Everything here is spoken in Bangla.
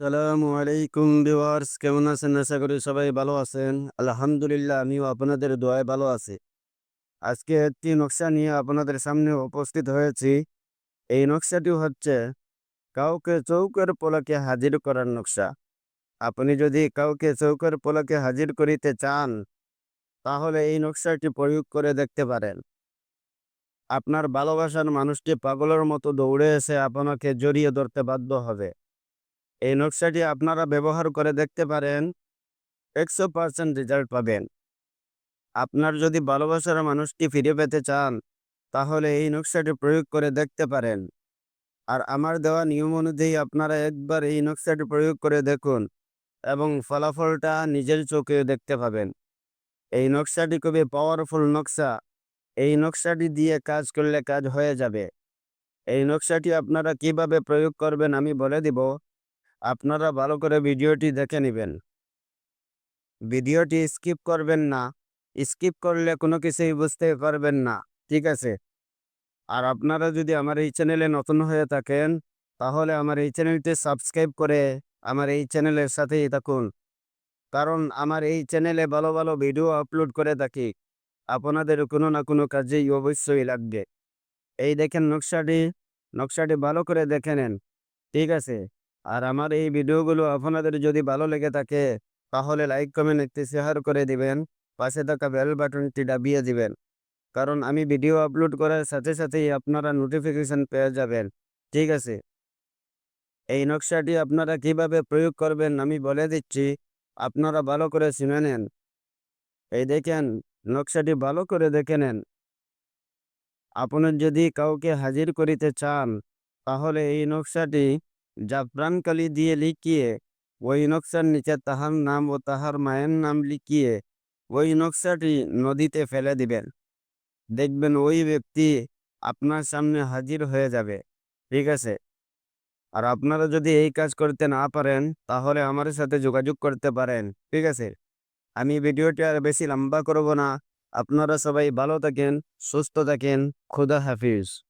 সালামু আলাইকুম ভিউয়ার্স, কেমন আছেন? আশা করি সবাই ভালো আছেন। আলহামদুলিল্লাহ, আমিও আপনাদের দোয়ায় ভালো আছি। আজকে একটি নকশা নিয়ে আপনাদের সামনে উপস্থিত হয়েছি। এই নকশাটি হচ্ছে কাউকে চৌকের পোলাকে হাজির করার নকশা। আপনি যদি কাউকে চৌকের পোলাকে হাজির করিতে চান, তাহলে এই নকশাটি প্রয়োগ করে দেখতে পারেন। আপনার ভালোবাসার মানুষটি পাগলের মতো দৌড়ে এসে আপনাকে জড়িয়ে ধরতে বাধ্য হবে। এই নকশাটি আপনারা ব্যবহার করে দেখতে পারেন। একশো পার্সেন্ট রেজাল্ট পাবেন। আপনার যদি ভালোবাসার মানুষটি ফিরে পেতে চান, তাহলে এই নকশাটি প্রয়োগ করে দেখতে পারেন। আর আমার দেওয়া নিয়ম অনুযায়ী আপনারা একবার এই নকশাটি প্রয়োগ করে দেখুন এবং ফলাফলটা নিজের চোখে দেখতে পাবেন। এই নকশাটি খুবই পাওয়ারফুল নকশা। এই নকশাটি দিয়ে কাজ করলে কাজ হয়ে যাবে। এই নকশাটি আপনারা কীভাবে প্রয়োগ করবেন আমি বলে দিব। আপনারা ভালো করে ভিডিওটি দেখে নেবেন। ভিডিওটি স্কিপ করবেন না। স্কিপ করলে কোনো কিছুই বুঝতে পারবেন না, ঠিক আছে? আর আপনারা যদি আমার এই চ্যানেলে নতুন হয়ে থাকেন, তাহলে আমার এই চ্যানেলটি সাবস্ক্রাইব করে আমার এই চ্যানেলের সাথেই থাকুন। কারণ আমার এই চ্যানেলে ভালো ভালো ভিডিও আপলোড করে থাকি। আপনাদের কোনো না কোনো কাজেই অবশ্যই লাগবে। এই দেখেন নকশাটি। নকশাটি ভালো করে দেখে নেন, ঠিক আছে? আর আমার এই ভিডিওগুলো আপনাদের যদি ভালো লেগে থাকে, তাহলে লাইক কমেন্ট একটি শেয়ার করে দিবেন। পাশে থাকা বেল বাটনটি দাবিয়ে দিবেন। কারণ আমি ভিডিও আপলোড করার সাথে সাথেই আপনারা নোটিফিকেশন পেয়ে যাবেন। ঠিক আছে? এই নকশাটি আপনারা কীভাবে প্রয়োগ করবেন আমি বলে দিচ্ছি। আপনারা ভালো করে শুনে নেন। এই দেখেন, নকশাটি ভালো করে দেখে নেন। আপনার যদি কাউকে হাজির করিতে চান, তাহলে এই নকশাটি জাফরান কালি দিয়ে লিখিয়ে, ওই নকশার নিচে তাহার নাম ও তাহার মায়ের নাম লিখিয়ে, ওই নকশাটি নদীতে ফেলে দিবেন। দেখবেন ওই ব্যক্তি আপনার সামনে হাজির হয়ে যাবে। ঠিক আছে? আর আপনারা যদি এই কাজ করতে না পারেন, তাহলে আমার সাথে যোগাযোগ করতে পারেন। ঠিক আছে? আমি ভিডিওটি আর বেশি লম্বা করব না। আপনারা সবাই ভালো থাকেন, সুস্থ থাকেন। খুদা হাফিজ।